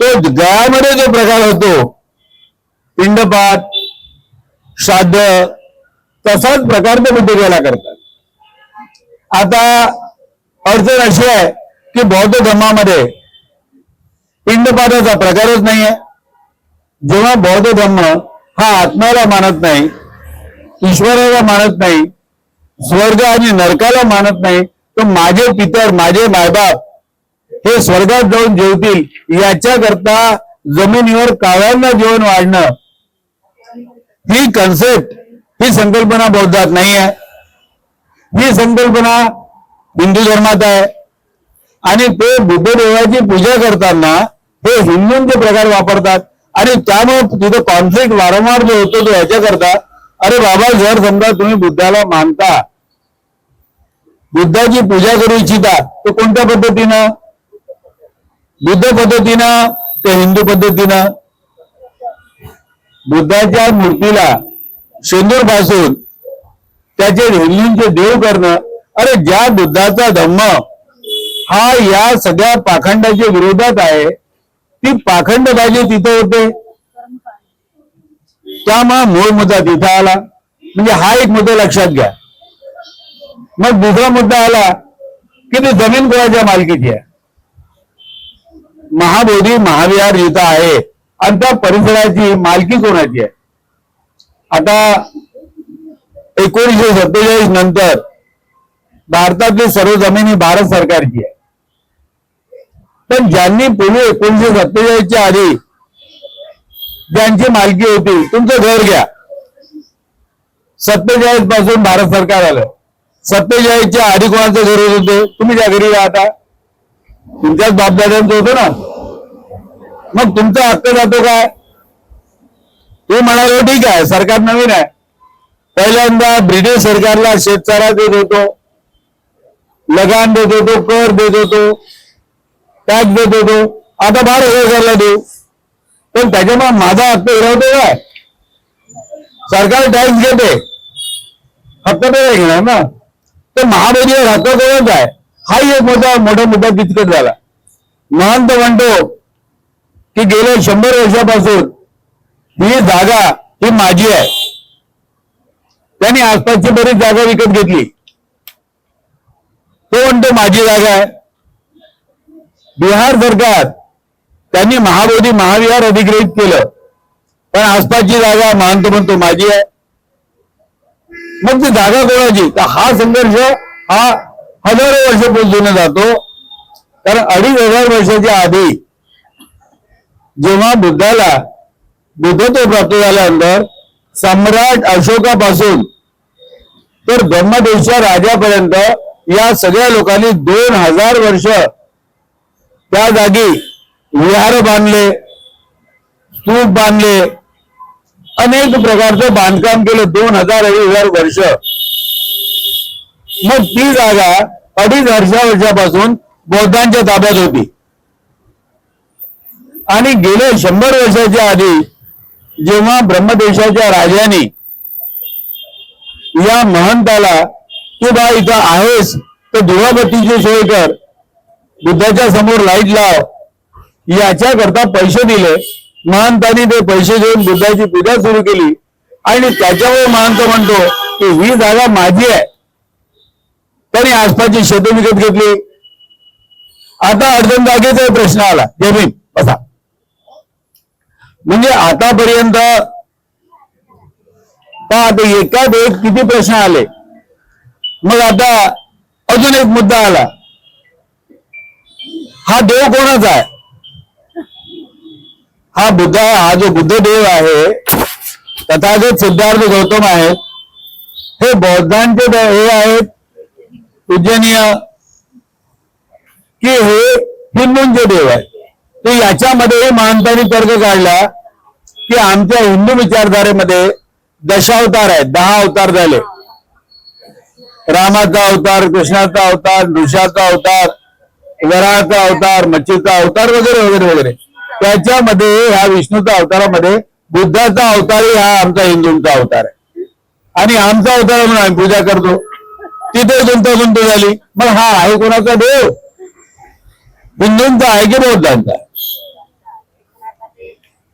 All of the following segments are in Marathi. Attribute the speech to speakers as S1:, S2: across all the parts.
S1: तो गळ्यामध्ये जो प्रकार होतो पिंडपात श्राद्ध तसाच प्रकार ते बुद्धिबळाला करतात. आता अडचण अशी आहे की बौद्ध धर्मामध्ये पिंडपाताचा प्रकारच नाही आहे जेव्हा बौद्ध धर्म हा आत्म्याला मानत नाही ईश्वराला मानत नाही स्वर्ग आणि नरकाला मानत नाही तर माझे पितर माझे मायबाप हे स्वर्गात जाऊन जेवतील याच्याकरता जमिनीवर काव्यांना जेवण वाढणं. ही कन्सेप्ट ही संकल्पना बौद्धात नाही आहे ही संकल्पना हिंदू धर्मात आहे. आणि ते बुद्धदेवाची पूजा करताना हे हिंदूंचे प्रकार वापरतात. आणि त्यामुळे तिथे कॉन्फ्लिक्ट वारंवार जो होतो तो याच्याकरता अरे बाबा जर समजा तुम्ही बुद्धाला मानता बुद्धाची पूजा करू इच्छिता तर कोणत्या पद्धतीनं? बुद्ध पद्धतीनं ते हिंदू पद्धतीनं बुद्धाच्या मूर्तीला शेंदूरपासून त्याचे हिंदूंचे देव करणं अरे ज्या बुद्धाचा धम्म हा या सगळ्या पाखंडाच्या विरोधात आहे ती पाखंडबाजी तिथे होते. त्यामुळे मूळ मुद्दा तिथं आला. म्हणजे हा एक मुद्दा लक्षात घ्या. मग दुसरा मुद्दा आला की ती जमीन कोणाच्या मालकीची आहे? महाबोधी महाविहार जिथं आहे आणि त्या परिसराची मालकी कोणाची आहे? आता एकोणीसशे सत्तेचाळीस नंतर भारतातली सर्व जमीन ही भारत सरकारची आहे. पण ज्यांनी पूर्वी एकोणीसशे सत्तेचाळीसच्या आधी ज्यांची मालकी होती तुमचं घर घ्या. सत्तेचाळीसपासून भारत सरकार आलं. सत्तेचाळीसच्या आधी कोणाचं घर होत होते? तुम्ही ज्या घरी आता तुमच्याच बापदाद्यांचं होतं ना. मग तुमचा हक्क जातो काय? ते म्हणाले ठीक आहे सरकार नवीन आहे. पहिल्यांदा ब्रिटिश सरकारला शेतचारा देत होतो. लगान देत होतो कर देत होतो. टॅक्स देत होतो. आता भारत सरकारला देऊ. पण त्याच्यामुळे माझा हक्क हिरावतो काय? सरकार टॅक्स घेते. हक्क तर घेणार ना. तर महाबळीवर हक्क कोणाचा आहे? हा एक मोठा मोठा मुद्दा किचकट झाला. महंत म्हणतो की गेल्या शंभर वर्षापासून ही जागा ही माझी आहे. त्यांनी आसपासची बरीच जागा विकत घेतली. तो म्हणतो माझी जागा आहे. बिहार सरकार त्यांनी महाबोधी महाविहार अधिग्रहित केलं. पण आसपासची जागा महंत म्हणतो माझी आहे. मग ती जागा कोणाची? तर हा संघर्ष हा हजारो वर्ष वर्षापासून जातो. कारण अडीच हजार वर्षाच्या आधी जेव्हा बुद्धाला बुद्धत्व प्राप्त झाल्यानंतर सम्राट अशोकापासून तर ब्रह्मदेशच्या राजापर्यंत या सगळ्या लोकांनी दोन हजार वर्ष त्या जागी विहार बांधले स्तूप बांधले अनेक प्रकारचं बांधकाम केलं. दोन हजार अडीच हजार वर्ष. मग ती जागा अडीच वर्षा वर्षापासून बौद्धांच्या ताब्यात होती. आणि गेले शंभर वर्षाच्या आधी जेव्हा ब्रह्मदेशाच्या राजाने या महंताला तू बा इथं आहेस तर दिवाबत्तीची सोय कर. बुद्धाच्या समोर लाइट लाव. याच्याकरता पैसे दिले. महंतांनी ते पैसे देऊन बुद्धाची पूजा सुरू केली. आणि त्याच्यावर महंत म्हणतो की ही जागा माझी आहे. त्यांनी आसपासची शेती विकत घेतली. आता अडचण जागेचा प्रश्न आला. जमीन बसा. म्हणजे आतापर्यंत आता एकात एक किती प्रश्न आले. मग आता अजून एक मुद्दा आला. हा देव कोणाचा आहे? हा बुद्ध हा जो बुद्ध देव आहे तथागत सिद्धार्थ गौतम आहेत हे बौद्धांचे हे आहेत पूजनीय की हे हिंदूंचे देव आहे तर याच्यामध्ये महानतांनी तर्क काढला की आमच्या हिंदू विचारधारेमध्ये दशावतार आहेत दहा अवतार झाले. रामाचा अवतार कृष्णाचा अवतार नृषाचा अवतार वराचा अवतार मच्छीचा अवतार वगैरे वगैरे वगैरे. त्याच्यामध्ये ह्या विष्णूचा अवतारामध्ये बुद्धाचा अवतारही हा आमचा हिंदूंचा अवतार आहे. आणि आमचा अवतार म्हणून आम्ही पूजा करतो. तिथे गुंतागुंत झाली. मग हा आहे कोणाचा देव? हिंदूंचा आहे की बौद्धांचा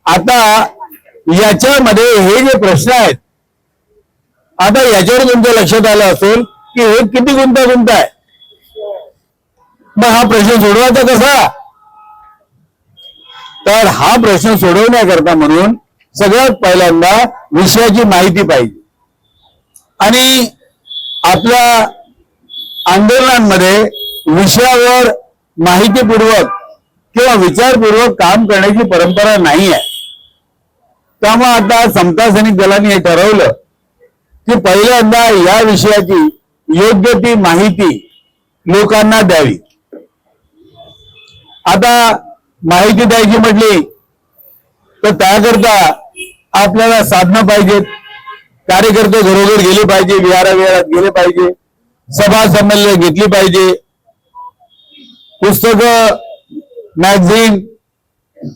S1: आता याच्यामध्ये हे जे प्रश्न आहेत आता याच्यावर तुमच्या लक्षात आलं असेल की हे किती गुंतागुंत आहे? मग हा प्रश्न सोडवायचा कसा? तर हा प्रश्न सोडवण्याकरता म्हणून सगळ्यात पहिल्यांदा विषयाची माहिती पाहिजे. आणि आपल्या आंदोलनांमध्ये विषयावर माहितीपूर्वक किंवा विचारपूर्वक काम करण्याची परंपरा नाही आहे त्यामुळे आता समता सैनिक दलांनी हे ठरवलं की पहिल्यांदा या विषयाची योग्य ती माहिती लोकांना द्यावी. आता माहिती द्यायची म्हटली तर त्याकरता आपल्याला साधनं पाहिजेत. कार्यकर्ते घरोघर गेले पाहिजे विहारा विहारात गेले पाहिजे सभा संमेलन घेतली पाहिजे. पुस्तक मॅगझिन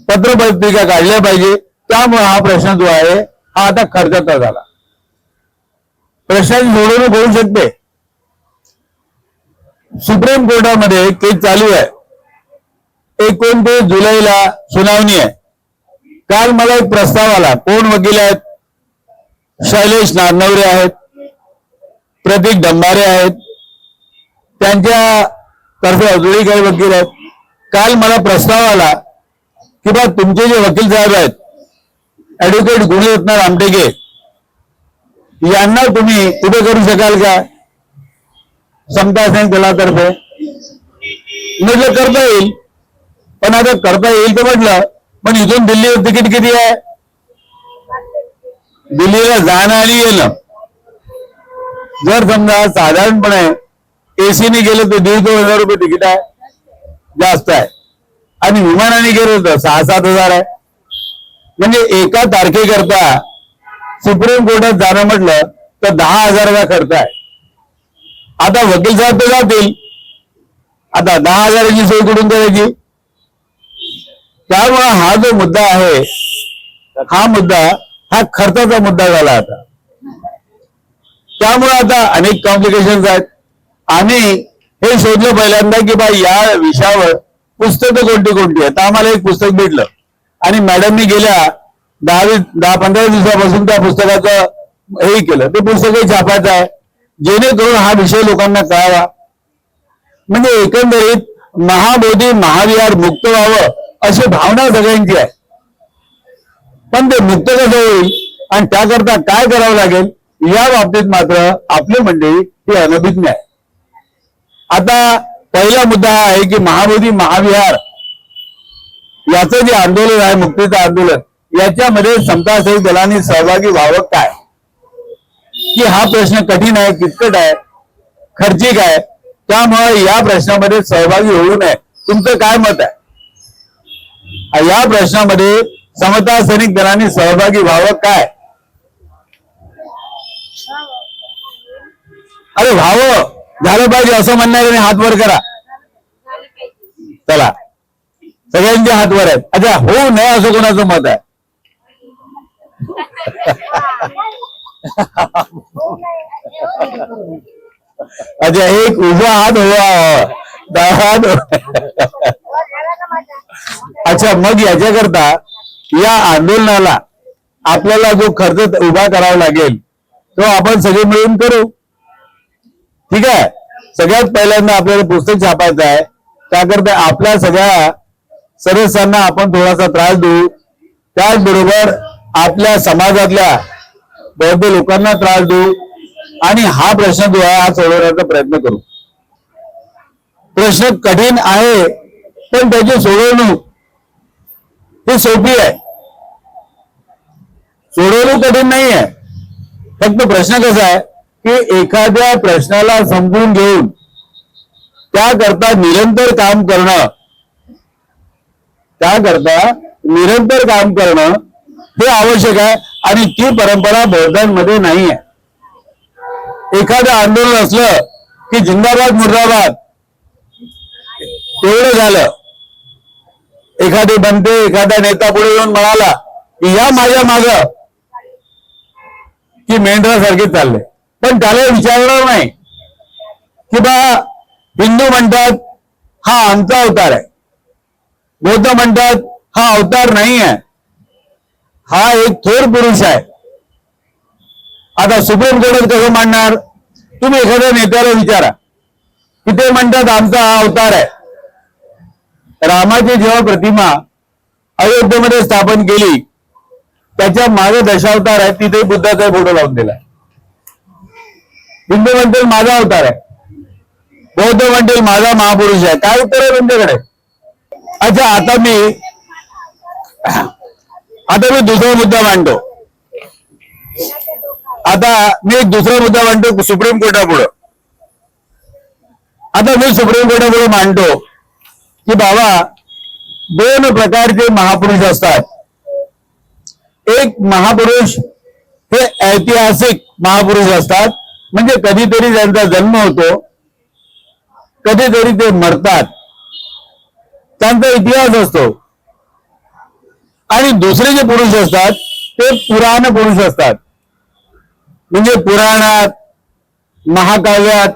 S1: पत्रपत्रिका काढल्या पाहिजे. त्यामुळे हा प्रश्न जो आहे हा आता खर्चाचा झाला. प्रश्नाची सोडवणूक होऊ शकते. सुप्रीम कोर्टामध्ये केस चालू आहे. एकोणतीस जुलैला सुनावणी आहे. काल मला एक प्रस्ताव आला. कोण वकील आहेत? शैलेश नारनवरे आहेत प्रतीक डंबारे आहेत त्यांच्या तर्फे अजूनही काही वकील आहेत. काल मला प्रस्ताव आला की बा तुमचे जे वकील साहेब आहेत ऍडव्होकेट गुणरत्न रामटेके यांना तुम्ही उभे करू शकाल का? समता असेल दलातर्फे म्हटलं करता येईल. पण आता करता येईल तर म्हटलं पण इथून दिल्लीवर तिकीट किती आहे? दिल्लीला जाणं आणि येणं जर समजा साधारणपणे एसीने गेलं तर दीड दोन हजार रुपये तिकीट आहे. जास्त आहे. आणि विमानाने गेलं तर सहा सात हजार आहे. म्हणजे एका तारखेकरता सुप्रीम कोर्टात जाणं म्हटलं तर दहा हजाराचा खर्च आहे. आता वकील साहेब तर जातील. आता दहा हजाराची सोय कुठून करायची? त्यामुळे हा जो मुद्दा आहे हा मुद्दा हा खर्चाचा मुद्दा झाला आता. त्यामुळे आता अनेक कॉम्प्लिकेशन आहेत. आम्ही हे शोधलं पहिल्यांदा की बा या विषयावर पुस्तकं कोणती कोणती आहेत? तर आम्हाला एक पुस्तक भेटलं. आणि मॅडमनी गेल्या दहा दहा पंधरा दिवसापासून त्या पुस्तकाचं हे केलं. ते पुस्तकही छापायचं आहे. जेणेकरून हा विषय लोकांना कळावा. म्हणजे एकंदरीत महाबोधी महाविहार मुक्त व्हावं अशी भावना सगळ्यांची आहे. पण ते मुक्त कसं होईल? आणि त्याकरता काय करावं लागेल? या बाबतीत मात्र आपली मंडळी ही अनभिज्ञ आहे. आता पहिला मुद्दा हा आहे की महाबोधी महाविहार याचं जे आंदोलन आहे मुक्तीचं आंदोलन याच्यामध्ये समता सैनिक दलांनी सहभागी व्हावं काय? की हा प्रश्न कठीण आहे किचकट आहे खर्चिक आहे त्यामुळे या प्रश्नामध्ये सहभागी होऊ नये. तुमचं काय मत आहे? या प्रश्नामध्ये समता सैनिक दलाने सहभागी व्हावं काय? अरे व्हावं. झालं पाहिजे असं म्हणणाऱ्याने हात वर करा. चला. सगळ्यांचे हात वर आहेत. अच्छा होऊ नये असं कोणाचं मत आहे? अच्छा एक उभा हात हवा. हात अच्छा मग याच्याकरता या आंदोलनाला आपल्याला जो खर्च उभा करावा लागेल तो आपण सगळे मिळून करू. ठीक आहे? सगळ्यात पहिल्यांदा आपल्याला पुस्तक छापायचं आहे. त्याकरता आपल्या सगळ्या सदस्यांना आपण थोडासा त्रास देऊ. त्याचबरोबर आपल्या समाजातल्या बौद्ध लोकांना त्रास देऊ. आणि हा प्रश्न जो आहे हा सोडवण्याचा प्रयत्न करू. प्रश्न कठीण आहे पण त्याची सोडवणूक ही सोपी आहे सोडवणं कठीण नाही आहे फक्त प्रश्न कसा आहे की एखाद्या प्रश्नाला समजून घेऊन त्याकरता निरंतर काम करणं त्याकरता निरंतर काम करणं हे आवश्यक आहे आणि ती परंपरा बौद्धांमध्ये नाही आहे. एखादं आंदोलन असलं की जिंदाबाद मुर्दाबाद तेवढं झालं. एखादे बनते एखादा नेता पुढे येऊन म्हणाला की या माझ्या माग की मेंढरासारखे चालले. पण त्याला विचारणार नाही. की बा हिंदू म्हणतात हा आमचा अवतार आहे. बौद्ध म्हणतात हा अवतार नाही आहे. हा एक थोर पुरुष आहे. आता सुप्रीम कोर्टात कसं मांडणार? तुम्ही एखाद्या नेत्याला विचारा. की ते म्हणतात आमचा हा अवतार आहे. रामाची जेव्हा प्रतिमा अयोध्येमध्ये स्थापन केली त्याच्यामागे दशावतार आहे तिथे बुद्धाचा फोटो लावून दिला हिंदू म्हणतील माझा अवतार आहे. बौद्ध म्हणतील माझा महापुरुष आहे. काय उत्तर आहे तुमच्याकडे? अच्छा आता मी आता मी दुसरा मुद्दा मांडतो. आता मी एक दुसरा मुद्दा मांडतो सुप्रीम कोर्टापुढं. आता मी सुप्रीम कोर्टापुढे मांडतो. की बाबा दोन प्रकारचे महापुरुष असतात. एक महापुरुष हे ऐतिहासिक महापुरुष असतात. म्हणजे कधीतरी त्यांचा जन्म होतो कधीतरी ते मरतात. त्यांचा इतिहास असतो. आणि दुसरे जे पुरुष असतात ते पुराण पुरुष असतात. म्हणजे पुराणात महाकाव्यात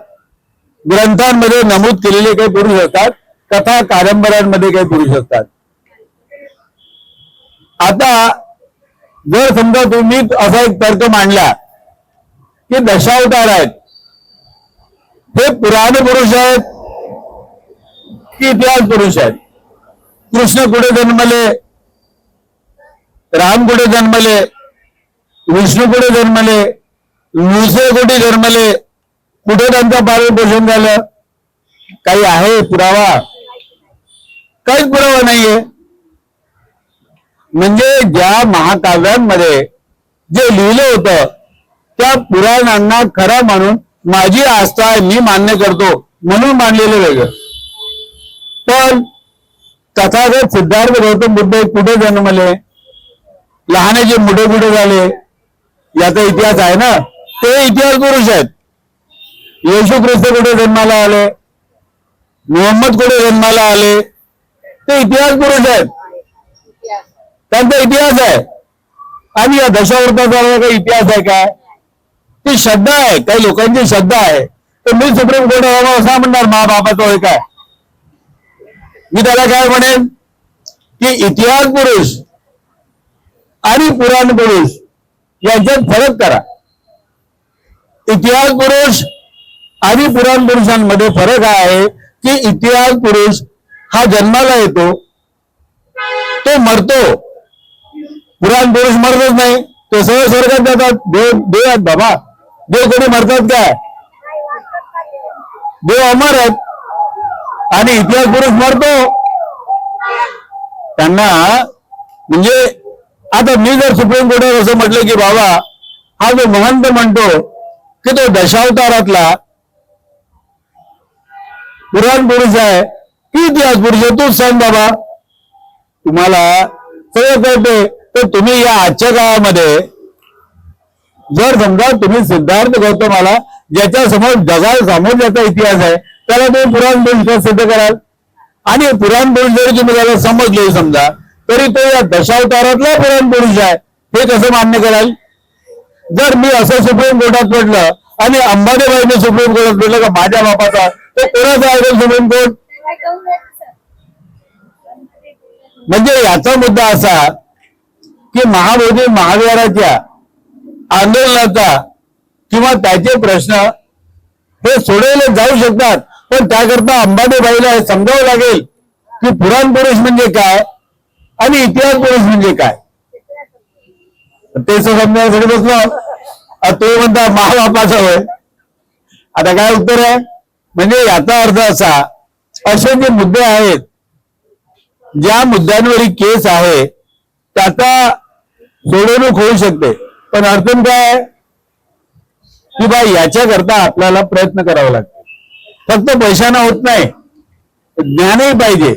S1: ग्रंथांमध्ये नमूद केलेले काही पुरुष असतात. कथा कादंबऱ्यांमध्ये काही पुरुष असतात. आता जर समजा तुम्ही असा एक तर्क मांडला की दशावतार आहेत. हे पुराण पुरुष आहेत की इतिहास पुरुष आहेत. कृष्ण कुठे जन्मले? राम कुठे जन्मले? विष्णू कुठे जन्मले? मुसे कुठे जन्मले? कुठे त्यांचं पालन पोषण झालं? काही आहे पुरावा? काहीच पुरावा नाहीये. म्हणजे ज्या महाकाव्यांमध्ये जे लिहिलं होतं त्या पुराणांना खरा म्हणून माझी आस्था मी मान्य करतो म्हणून मानलेलं वेगळं. पण तथागत सिद्धार्थ गौतम बुद्ध कुठे जन्मले? लहानाचे मोठे कुठे झाले? याचा इतिहास आहे ना? ते इतिहास पुरुष आहेत. येशू ख्रिस्त कुठे जन्माला आले? मोहम्मद कुठे जन्माला आले? ते इतिहास पुरुष आहेत. त्यांचा इतिहास आहे. आणि या दशावृत्ताचा काही इतिहास आहे काय? ती श्रद्धा आहे. काही लोकांची श्रद्धा आहे. तर मी सुप्रीम कोर्टाला असा म्हणणार मा बापाचा होय काय मी त्याला काय म्हणेन? की इतिहास पुरुष आणि पुराण पुरुष यांच्यात फरक करा. इतिहास पुरुष आणि पुराण पुरुषांमध्ये फरक आहे की इतिहास पुरुष हा जन्माला येतो तो मरतो. पुराण पुरुष मरतच नाही. ते सगळं स्वर्गात जातात. देव देव आहेत बाबा. देव कोणी मरतात काय? देव अमर आहेत. आणि इतिहास पुरुष मरतो. त्यांना म्हणजे आता मी जर सुप्रीम कोर्टात असं म्हटलं की बाबा हा जो महंत म्हणतो की तो दशावतारातला पुराण पुरुष आहे इतिहास पुरुष आहे सांग बाबा. तुम्हाला सगळं कळते तर तुम्ही या आजच्या काळामध्ये जर समजा तुम्ही सिद्धार्थ गौतमाला ज्याच्या समोर जगासमोर ज्याचा इतिहास आहे त्याला तुम्ही पुराण पुरुष सिद्ध कराल. आणि पुराण पुरुष जरी तुम्ही त्याला समजले समजा तरी तो या दशावतारातला पुराण पुरुष आहे. हे कसं मान्य कराल? जर मी असं सुप्रीम कोर्टात पडलं आणि अंबानीबाईने सुप्रीम कोर्टात पडलं का माझ्या बापाचा तो कोणाचा आहे सुप्रीम कोर्ट? म्हणजे याचा मुद्दा असा की महाबोधी महाविहाराच्या आंदोलनाचा किंवा त्याचे प्रश्न हे सोडवले जाऊ शकतात. पण त्याकरता अंबाबाईला हे समजावं लागेल की पुराण पुरुष म्हणजे काय आणि इतिहास पुरुष म्हणजे काय. ते समजण्यासाठी बसलो. आता तो म्हणता महाबापाचा होय. आता काय उत्तर आहे? म्हणजे याचा अर्थ असा असे जे मुद्दे आहेत ज्या मुद्द्यांवर ही केस आहे त्याचा सोडवणूक होऊ शकते. पण अडचण काय आहे? की बा याच्याकरता आपल्याला प्रयत्न करावा लागतो फक्त पैशानं होत नाही. ज्ञानही पाहिजे.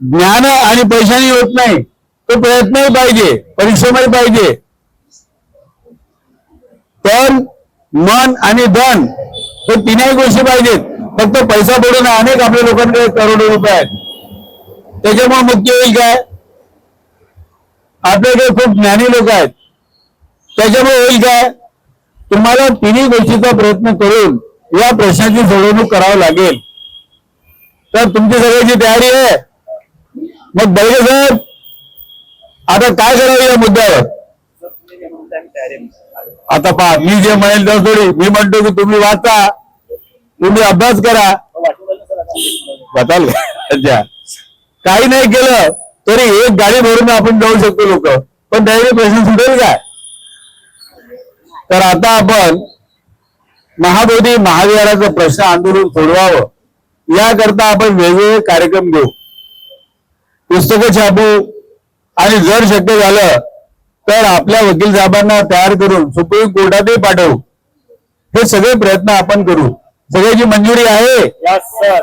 S1: ज्ञान आणि पैशाने होत नाही. तो प्रयत्नही पाहिजे. परिश्रमही पाहिजे. पण मन आणि धन हे तिन्ही गोष्टी पाहिजेत. फक्त पैसा पडून अनेक आपल्या लोकांकडे करोडो रुपये आहेत. त्याच्यामुळे मुख्य होईल काय? आपल्याकडे खूप ज्ञानी लोक आहेत. त्याच्यामुळे होईल काय? तुम्हाला तिन्ही गोष्टीचा प्रयत्न करून या प्रश्नाची सोडवणूक करावं लागेल. तर तुमची सगळ्याची तयारी आहे. मग बैगे साहेब आता काय करावं या मुद्द्यावर? आता पहा मी जे म्हणेल तर थोडी मी म्हणतो की तुम्ही वाचा. तुम्ही अभ्यास करा. बताल. अच्छा. काही नाही केलं तरी एक गाडी भरून आपण जाऊ शकतो लोक. पण त्यावेळी प्रश्न सुटेल काय? तर आता आपण महाबोधी महाविहाराचं प्रश्न आंदोलन सोडवावं. याकरता आपण वेगवेगळे कार्यक्रम घेऊ. पुस्तकं छापू. आणि जर शक्य झालं तर आपल्या वकील साहेबांना तयार करून सुप्रीम कोर्टातही पाठवू. हे सगळे प्रयत्न आपण करू. सगळ्याची मंजुरी आहे.
S2: सर